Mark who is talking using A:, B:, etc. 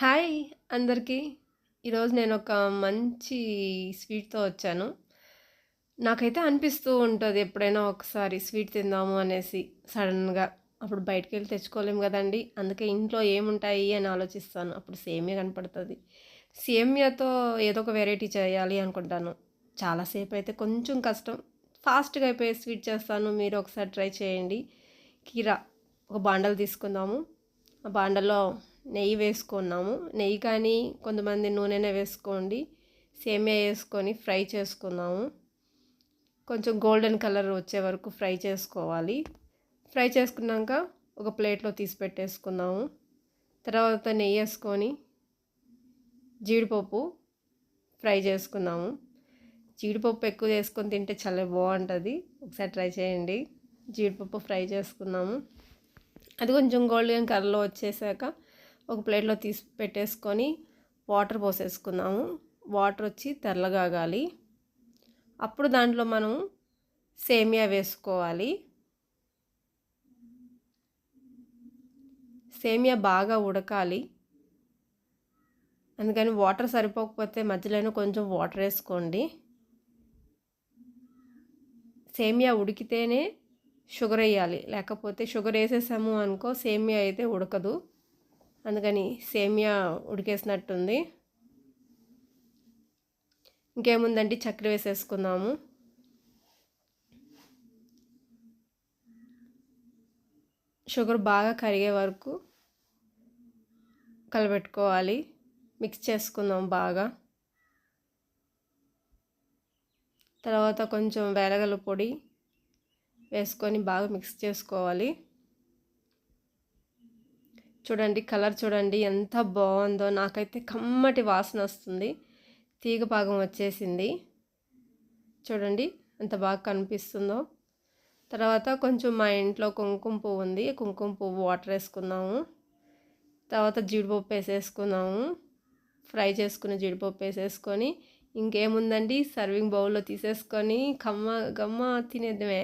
A: Hi అందరికీ ఈరోజు నేను ఒక మంచి స్వీట్‌తో వచ్చాను. నాకైతే అనిపిస్తూ ఉంటుంది ఎప్పుడైనా ఒకసారి స్వీట్ తిందాము అనేసి సడన్గా అప్పుడు బయటికెళ్ళి తెచ్చుకోలేము కదండి అందుకే ఇంట్లో ఏముంటాయి అని ఆలోచిస్తాను. అప్పుడు సేమియా కనపడుతుంది సేమియాతో ఏదో ఒక వెరైటీ చేయాలి అనుకుంటాను. చాలాసేపు అయితే కొంచెం కష్టం. ఫాస్ట్‌గా అయిపోయే స్వీట్ చేస్తాను. మీరు ఒకసారి ట్రై చేయండి. కీరా ఒక బాండలు తీసుకుందాము. ఆ బాండలో నెయ్యి వేసుకున్నాము. నెయ్యి కానీ కొంతమంది నూనెనే వేసుకోండి. సేమియా వేసుకొని ఫ్రై చేసుకున్నాము కొంచెం గోల్డెన్ కలర్ వచ్చే వరకు ఫ్రై చేసుకోవాలి. ఫ్రై చేసుకున్నాక ఒక ప్లేట్‌లో తీసి పెట్టేసుకున్నాము తర్వాత నెయ్యేసుకొని జీడిపప్పు ఫ్రై చేసుకున్నాము జీడిపప్పు ఎక్కువ చేసుకొని తింటే చాలా బాగుంటుంది ఒకసారి ట్రై చేయండి. జీడిపప్పు ఫ్రై చేసుకున్నాము. అది కొంచెం గోల్డెన్ కలర్‌లో వచ్చేసాక ఒక ప్లేట్‌లో తీసి పెట్టేసుకొని వాటర్ పోసేసుకుందాము. వాటర్ వచ్చి తెల్లగాగాలి. అప్పుడు దాంట్లో మనం సేమియా వేసుకోవాలి. సేమియా బాగా ఉడకాలి. అందుకని వాటర్ సరిపోకపోతే మధ్యలోనే కొంచెం వాటర్ వేసుకోండి సేమియా ఉడికితేనే షుగర్ వేయాలి లేకపోతే షుగర్ వేసేసాము అనుకో సేమియా అయితే ఉడకదు. అందుకని సేమియా ఉడికేసినట్టుంది. ఇంకేముందండి చక్కెర వేసేసుకుందాము. షుగర్ బాగా కరిగే వరకు కలబెట్టుకోవాలి. మిక్స్ చేసుకుందాం బాగా. తర్వాత కొంచెం వెలగల పొడి వేసుకొని బాగా మిక్స్ చేసుకోవాలి. చూడండి కలర్ చూడండి ఎంత బాగుందో నాకైతే కమ్మటి వాసన వస్తుంది తీగ భాగం వచ్చేసింది. చూడండి ఎంత బాగా కనిపిస్తుందో. తర్వాత కొంచెం మా ఇంట్లో కుంకుమ పువ్వు ఉంది. కుంకుమ పువ్వు వాటర్ వేసుకున్నాము తర్వాత జీడిపప్పు వేసేసుకున్నాము ఫ్రై చేసుకున్న జీడిపప్పు వేసేసుకొని ఇంకేముందండి సర్వింగ్ బౌల్‌లో తీసేసుకొని కమ్మ గమ్మ తినేద్దామే